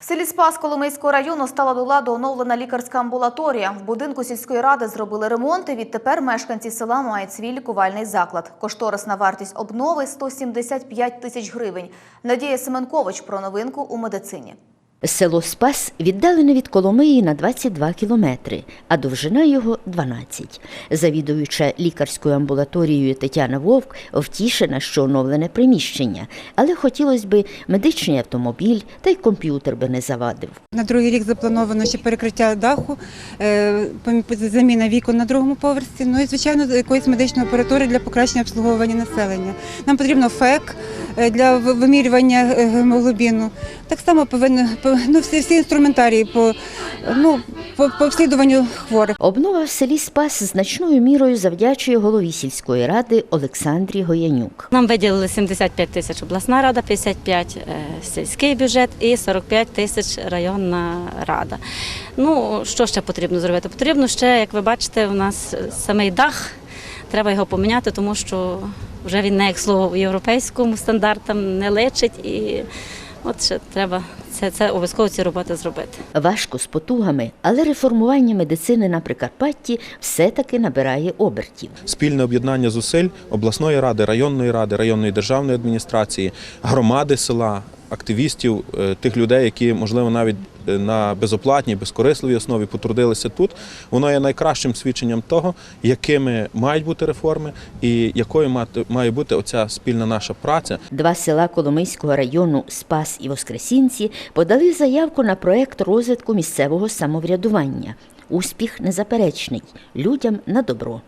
В селі Спас Коломийського району стала до ладу оновлена лікарська амбулаторія. В будинку сільської ради зробили ремонт, і відтепер мешканці села мають свій лікувальний заклад. Кошторисна вартість обнови – 175 тисяч гривень. Надія Семенкович про новинку у медицині. Село Спас віддалене від Коломиї на 22 кілометри, а довжина його 12. Завідуюча лікарською амбулаторією Тетяна Вовк втішена, що оновлене приміщення, але хотілося б медичний автомобіль та й комп'ютер би не завадив. На другий рік заплановано ще перекриття даху, е, заміна вікон на другому поверсі. Ну і звичайно якоїсь медичної апаратури для покращення обслуговування населення. Нам потрібно ФЕК е, для вимірювання е, гемоглобіну. Так само повинно по- ну, всі, всі інструментарії по, ну, по, по обслідуванню хворих. Обнова в селі Спас значною мірою завдячує голові сільської ради Олександрі Гоянюк. Нам виділили 75 тисяч обласна рада, 55 е, сільський бюджет і 45 тисяч районна рада. Ну, що ще потрібно зробити? Потрібно ще, як ви бачите, у нас самий дах, треба його поміняти, тому що вже він не як слово європейському стандартам не лечить і от ще треба це, це обов'язково ці роботи зробити. Важко з потугами, але реформування медицини на Прикарпатті все-таки набирає обертів. спільне об'єднання зусиль обласної ради, районної ради, районної державної адміністрації, громади села, активістів, е, тих людей, які можливо навіть на безоплатній, безкорисливій основі потрудилися тут. Воно є найкращим свідченням того, якими мають бути реформи і якою має бути оця спільна наша праця. Два села Коломийського району Спас і Воскресінці подали заявку на проект розвитку місцевого самоврядування. Успіх незаперечний людям на добро.